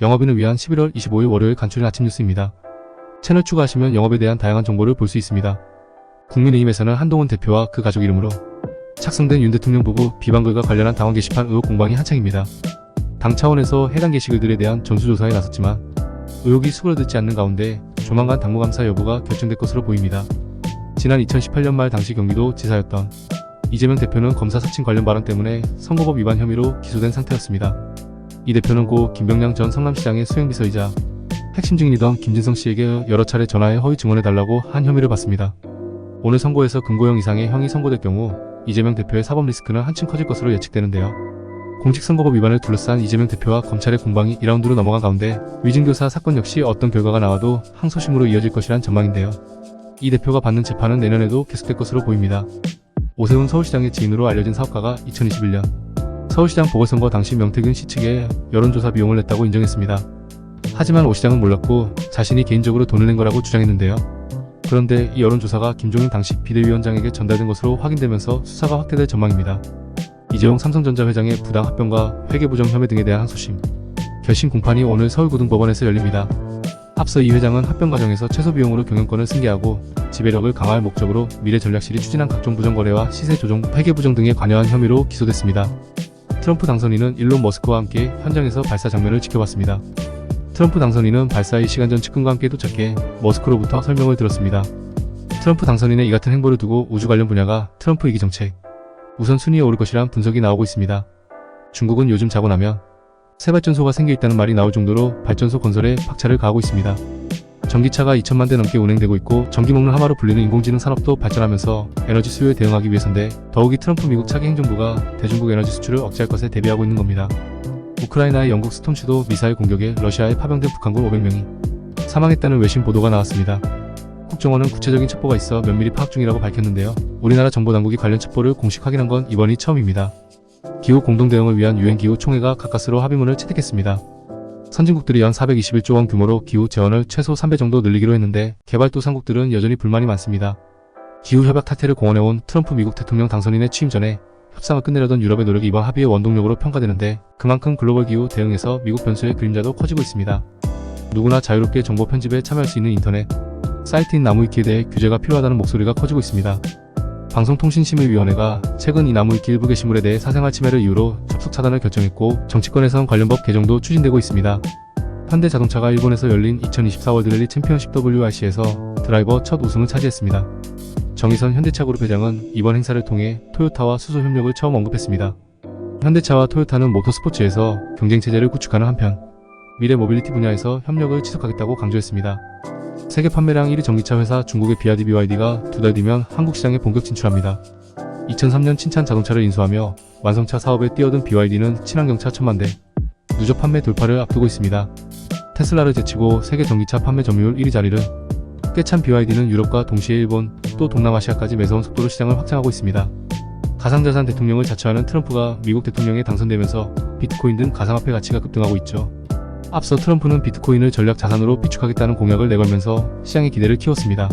영업인을 위한 11월 25일 월요일 간추린 아침 뉴스입니다. 채널 추가하시면 영업에 대한 다양한 정보를 볼 수 있습니다. 국민의힘에서는 한동훈 대표와 그 가족 이름으로 착성된 윤 대통령 부부 비방글과 관련한 당원 게시판 의혹 공방이 한창입니다. 당 차원에서 해당 게시글들에 대한 전수조사에 나섰지만 의혹이 수그러들지 않는 가운데 조만간 당무감사 여부가 결정될 것으로 보입니다. 지난 2018년 말 당시 경기도 지사였던 이재명 대표는 검사 사칭 관련 발언 때문에 선거법 위반 혐의로 기소된 상태였습니다. 이 대표는 고 김병량 전 성남시장의 수행비서이자 핵심 증인이던 김진성 씨에게 여러 차례 전화해 허위 증언해달라고 한 혐의를 받습니다. 오늘 선고에서 금고형 이상의 형이 선고될 경우 이재명 대표의 사법 리스크는 한층 커질 것으로 예측되는데요. 공직선거법 위반을 둘러싼 이재명 대표와 검찰의 공방이 2라운드로 넘어간 가운데 위증교사 사건 역시 어떤 결과가 나와도 항소심으로 이어질 것이란 전망인데요. 이 대표가 받는 재판은 내년에도 계속될 것으로 보입니다. 오세훈 서울시장의 지인으로 알려진 사업가가 2021년 서울시장 보궐선거 당시 명태균 씨 측에 여론조사 비용을 냈다고 인정했습니다. 하지만 오 시장은 몰랐고 자신이 개인적으로 돈을 낸 거라고 주장했는데요. 그런데 이 여론조사가 김종인 당시 비대위원장에게 전달된 것으로 확인되면서 수사가 확대될 전망입니다. 이재용 삼성전자 회장의 부당 합병과 회계부정 혐의 등에 대한 항소심 결심 공판이 오늘 서울고등법원에서 열립니다. 앞서 이 회장은 합병 과정에서 최소 비용으로 경영권을 승계하고 지배력을 강화할 목적으로 미래전략실이 추진한 각종 부정거래와 시세 조정, 회계 부정 등에 관여한 혐의로 기소됐습니다. 트럼프 당선인은 일론 머스크와 함께 현장에서 발사 장면을 지켜봤습니다. 트럼프 당선인은 발사의 시간 전 측근과 함께 도착해 머스크로부터 설명을 들었습니다. 트럼프 당선인의 이 같은 행보를 두고 우주 관련 분야가 트럼프 이기 정책 우선 순위에 오를 것이란 분석이 나오고 있습니다. 중국은 요즘 자고 나면 새 발전소가 생겨 있다는 말이 나올 정도로 발전소 건설에 박차를 가하고 있습니다. 전기차가 2천만 대 넘게 운행되고 있고 전기 먹는 하마로 불리는 인공지능 산업도 발전하면서 에너지 수요에 대응하기 위해서인데 더욱이 트럼프 미국 차기 행정부가 대중국 에너지 수출을 억제할 것에 대비하고 있는 겁니다. 우크라이나의 영국 스톰시도 미사일 공격에 러시아에 파병된 북한군 500명이 사망했다는 외신 보도가 나왔습니다. 국정원은 구체적인 첩보가 있어 면밀히 파악 중이라고 밝혔는데요. 우리나라 정보당국이 관련 첩보를 공식 확인한 건 이번이 처음입니다. 기후 공동 대응을 위한 유엔 기후 총회가 가까스로 합의문을 채택했습니다. 선진국들이 연 421조 원 규모로 기후 재원을 최소 3배 정도 늘리기로 했는데 개발도상국들은 여전히 불만이 많습니다. 기후 협약 탈퇴를 공언해온 트럼프 미국 대통령 당선인의 취임 전에 협상을 끝내려던 유럽의 노력이 이번 합의의 원동력으로 평가되는데 그만큼 글로벌 기후 대응에서 미국 변수의 그림자도 커지고 있습니다. 누구나 자유롭게 정보 편집에 참여할 수 있는 인터넷 사이트인 나무위키에 대해 규제가 필요하다는 목소리가 커지고 있습니다. 방송통신심의위원회가 최근 이 나무위키 일부 게시물에 대해 사생활 침해를 이유로 접속 차단을 결정했고 정치권에선 관련 법 개정도 추진되고 있습니다. 현대 자동차가 일본에서 열린 2024 월드랠리 챔피언십 WRC에서 드라이버 첫 우승을 차지했습니다. 정의선 현대차 그룹 회장은 이번 행사를 통해 토요타와 수소 협력을 처음 언급했습니다. 현대차와 토요타는 모터스포츠에서 경쟁 체제를 구축하는 한편 미래 모빌리티 분야에서 협력을 지속하겠다고 강조했습니다. 세계 판매량 1위 전기차 회사 중국의 비아디 BYD가 두 달 뒤면 한국 시장에 본격 진출합니다. 2003년 친찬 자동차를 인수하며 완성차 사업에 뛰어든 BYD는 친환경차 천만 대 누적 판매 돌파를 앞두고 있습니다. 테슬라를 제치고 세계 전기차 판매 점유율 1위 자리를 꿰찬 BYD는 유럽과 동시에 일본 또 동남아시아까지 매서운 속도로 시장을 확장하고 있습니다. 가상자산 대통령을 자처하는 트럼프가 미국 대통령에 당선되면서 비트코인 등 가상화폐 가치가 급등하고 있죠. 앞서 트럼프는 비트코인을 전략 자산으로 비축하겠다는 공약을 내걸면서 시장의 기대를 키웠습니다.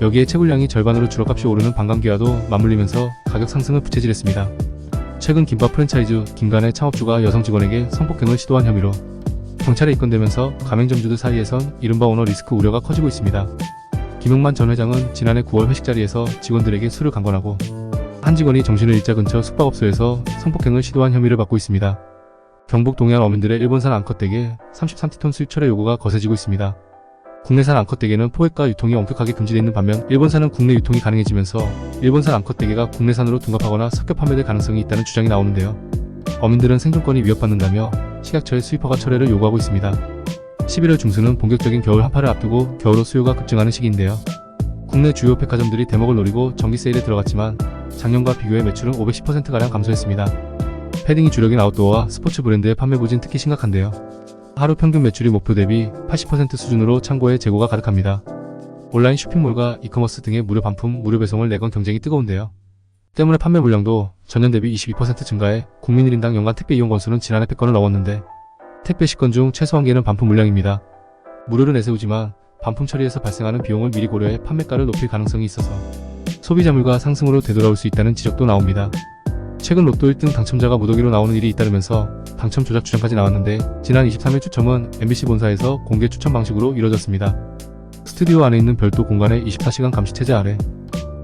여기에 채굴량이 절반으로 줄어값이 오르는 반감기와도 맞물리면서 가격 상승을 부채질했습니다. 최근 김밥 프랜차이즈 김간의 창업주가 여성 직원에게 성폭행을 시도한 혐의로 경찰에 입건되면서 가맹점주들 사이에선 이른바 오너 리스크 우려가 커지고 있습니다. 김용만 전 회장은 지난해 9월 회식 자리에서 직원들에게 술을 강권하고 한 직원이 정신을 잃자 근처 숙박업소에서 성폭행을 시도한 혐의를 받고 있습니다. 경북 동해안 어민들의 일본산 앙컷대게 33티톤 수입철의 요구가 거세지고 있습니다. 국내산 앙컷대게는 포획과 유통이 엄격하게 금지되어 있는 반면 일본산은 국내 유통이 가능해지면서 일본산 앙컷대게가 국내산으로 둔갑하거나 섞여 판매될 가능성이 있다는 주장이 나오는데요. 어민들은 생존권이 위협받는다며 식약처의 수입허가 철회를 요구하고 있습니다. 11월 중순은 본격적인 겨울 한파를 앞두고 겨울옷 수요가 급증하는 시기인데요. 국내 주요 백화점들이 대목을 노리고 정기 세일에 들어갔지만 작년과 비교해 매출은 510%가량 감소했습니다. 패딩이 주력인 아웃도어와 스포츠 브랜드의 판매 부진 특히 심각한데요. 하루 평균 매출이 목표 대비 80% 수준으로 창고에 재고가 가득합니다. 온라인 쇼핑몰과 이커머스 등의 무료 반품, 무료 배송을 내건 경쟁이 뜨거운데요. 때문에 판매 물량도 전년 대비 22% 증가해 국민 1인당 연간 택배 이용 건수는 지난해 100건을 넘었는데 택배 10건 중 최소 한 개는 반품 물량입니다. 무료를 내세우지만 반품 처리에서 발생하는 비용을 미리 고려해 판매가를 높일 가능성이 있어서 소비자 물가 상승으로 되돌아올 수 있다는 지적도 나옵니다. 최근 로또 1등 당첨자가 무더기로 나오는 일이 잇따르면서 당첨 조작 추천까지 나왔는데 지난 23일 추첨은 MBC 본사에서 공개 추천 방식으로 이뤄졌습니다. 스튜디오 안에 있는 별도 공간에 24시간 감시 체제 아래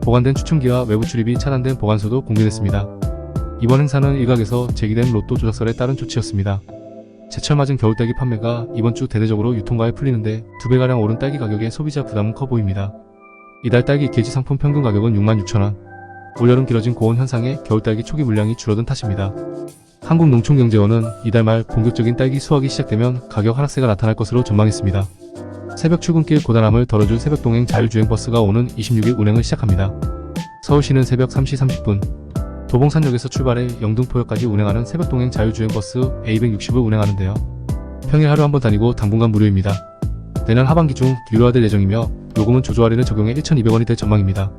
보관된 추첨기와 외부 출입이 차단된 보관소도 공개됐습니다. 이번 행사는 일각에서 제기된 로또 조작설에 따른 조치였습니다. 제철 맞은 겨울 딸기 판매가 이번 주 대대적으로 유통가에 풀리는데 두 배가량 오른 딸기 가격에 소비자 부담은 커 보입니다. 이달 딸기 계지 상품 평균 가격은 66,000원. 올여름 길어진 고온 현상에 겨울 딸기 초기 물량이 줄어든 탓입니다. 한국농촌경제원은 이달 말 본격적인 딸기 수확이 시작되면 가격 하락세가 나타날 것으로 전망했습니다. 새벽 출근길 고단함을 덜어줄 새벽 동행 자율주행 버스가 오는 26일 운행을 시작합니다. 서울시는 새벽 3시 30분 도봉산역에서 출발해 영등포역까지 운행하는 새벽 동행 자율주행 버스 A160을 운행하는데요. 평일 하루 한 번 다니고 당분간 무료입니다. 내년 하반기 중 유료화될 예정이며 요금은 조조 할인을 적용해 1,200원이 될 전망입니다.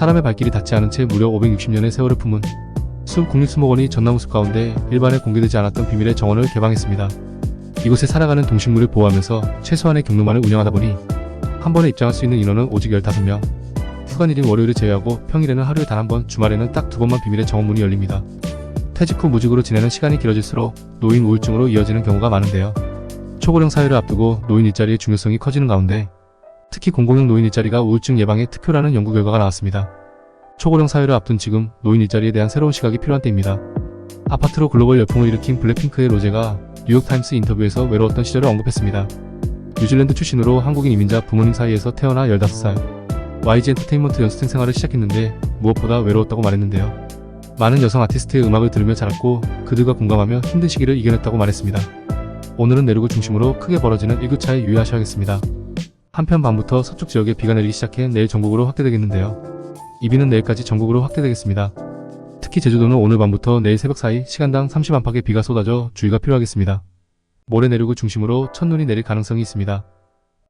사람의 발길이 닿지 않은 채 무려 560년의 세월을 품은 숲 국립수목원이 전나무숲 가운데 일반에 공개되지 않았던 비밀의 정원을 개방했습니다. 이곳에 살아가는 동식물을 보호하면서 최소한의 경로만을 운영하다 보니 한 번에 입장할 수 있는 인원은 오직 15명. 휴관일인 월요일을 제외하고 평일에는 하루에 단 한 번, 주말에는 딱 두 번만 비밀의 정원 문이 열립니다. 퇴직 후 무직으로 지내는 시간이 길어질수록 노인 우울증으로 이어지는 경우가 많은데요. 초고령 사회를 앞두고 노인 일자리의 중요성이 커지는 가운데 특히 공공형 노인 일자리가 우울증 예방에 특효라는 연구 결과가 나왔습니다. 초고령 사회를 앞둔 지금 노인 일자리에 대한 새로운 시각이 필요한 때입니다. 아파트로 글로벌 열풍을 일으킨 블랙핑크의 로제가 뉴욕타임스 인터뷰에서 외로웠던 시절을 언급했습니다. 뉴질랜드 출신으로 한국인 이민자 부모님 사이에서 태어나 15살. YG 엔터테인먼트 연습생 생활을 시작했는데 무엇보다 외로웠다고 말했는데요. 많은 여성 아티스트의 음악을 들으며 자랐고 그들과 공감하며 힘든 시기를 이겨냈다고 말했습니다. 오늘은 내륙을 중심으로 크게 벌어지는 일교차에 유의하셔야겠습니다. 한편 밤부터 서쪽 지역에 비가 내리기 시작해 내일 전국으로 확대되겠는데요. 이 비는 내일까지 전국으로 확대되겠습니다. 특히 제주도는 오늘 밤부터 내일 새벽 사이 시간당 30 안팎의 비가 쏟아져 주의가 필요하겠습니다. 모레 내륙을 중심으로 첫눈이 내릴 가능성이 있습니다.